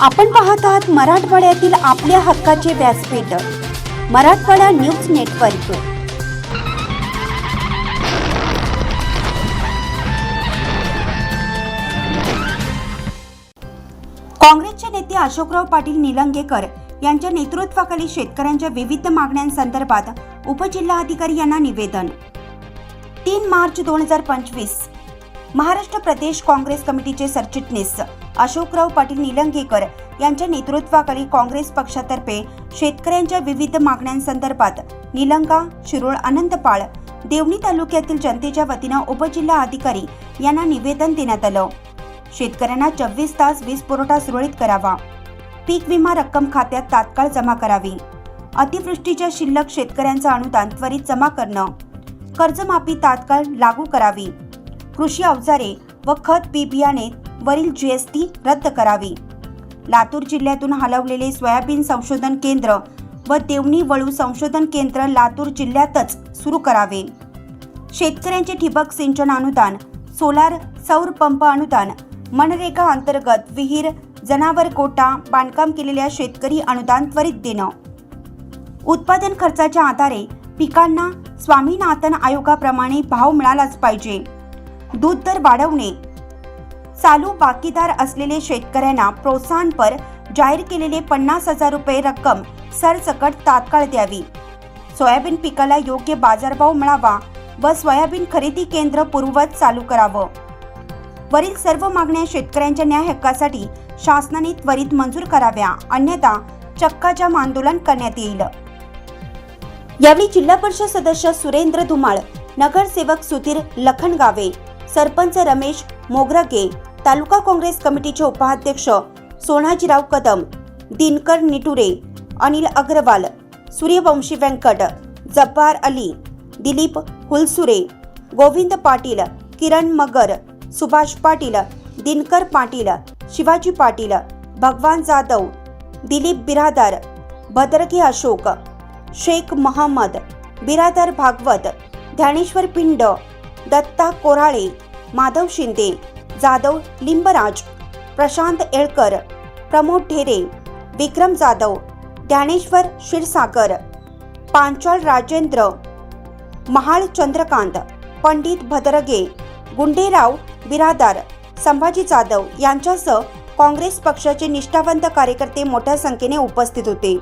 आपण पाहत आहात मराठवाड्यातील आपल्या हक्काचे व्यासपीठ मराठवाडा न्यूज नेटवर्क. काँग्रेसचे नेते अशोकराव पाटील निलंगेकर यांच्या नेतृत्वाखाली शेतकऱ्यांच्या विविध मागण्यांसंदर्भात उपजिल्हाधिकारी यांना निवेदन. तीन मार्च दोन हजार पंचवीस महाराष्ट्र प्रदेश काँग्रेस कमिटीचे सरचिटणीस अशोकराव पाटील निलंगेकर यांच्या नेतृत्वाखाली काँग्रेस पक्षातर्फे शेतकऱ्यांच्या विविध मागण्यांसंदर्भात निलंगा शिरोळ अनंतपाळ देवणी तालुक्यातील जनतेच्या वतीनं उपजिल्हा अधिकारी यांना निवेदन देण्यात आलं. शेतकऱ्यांना चोवीस तास वीज पुरवठा सुरळीत करावा. पीक विमा रक्कम खात्यात तात्काळ जमा करावी. अतिवृष्टीच्या शिल्लक शेतकऱ्यांचं अनुदान त्वरित जमा करणं. कर्जमाफी तात्काळ लागू करावी. कृषी अवजारे व खत बी बियाणे वरील जीएसटी रद्द करावी. लातूर जिल्ह्यातून हलवलेले सोयाबीन संशोधन केंद्र व देवणी वळू संशोधन केंद्र लातूर जिल्ह्यातच सुरू करावे. शेतकऱ्यांचे ठिबक सिंचन अनुदान सोलार सौर पंप अनुदान मनरेगा अंतर्गत विहीर जनावर कोटा बांधकाम केलेल्या शेतकरी अनुदान त्वरित देणं. उत्पादन खर्चाच्या आधारे पिकांना स्वामीनाथन आयोगाप्रमाणे भाव मिळालाच पाहिजे. दूध दर वाढवणे चालू बाकीदार असलेले शेतकऱ्यांना प्रोत्साहनपर जाहीर केलेले पन्नास हजार रुपये रक्कम सरसकट तात्काळ द्यावी. सोयाबीन पिकाला योग्य बाजारभाव मिळावा व सोयाबीन खरेदी केंद्र पूर्ववत चालू करावं. वरील सर्व मागण्या शेतकऱ्यांच्या न्याय हक्कासाठी शासनाने त्वरित मंजूर कराव्या अन्यथा चक्काजाम आंदोलन करण्यात येईल. यावेळी जिल्हा परिषद सदस्य सुरेंद्र धुमाळ नगरसेवक सुधीर लखनगावे सरपंच रमेश मोगरगे तालुका काँग्रेस कमिटीचे उपाध्यक्ष सोनाजीराव कदम दिनकर निटुरे अनिल अग्रवाल सूर्यवंशी व्यंकट जब्बार अली दिलीप हुलसुरे गोविंद पाटील किरण मगर सुभाष पाटील दिनकर पाटील शिवाजी पाटील भगवान जाधव दिलीप बिरादार भद्रकी अशोक शेख महम्मद बिरादार भागवत ज्ञानेश्वर पिंड दत्ता कोराळे माधव शिंदे जाधव लिंबराज प्रशांत येळकर प्रमोद ढेरे विक्रम जाधव ज्ञानेश्वर क्षीरसागर पांचाळ राजेंद्र महाळ चंद्रकांत पंडित भद्रगे गुंडेराव बिरादार संभाजी जाधव यांच्यासह काँग्रेस पक्षाचे निष्ठावंत कार्यकर्ते मोठ्या संख्येने उपस्थित होते.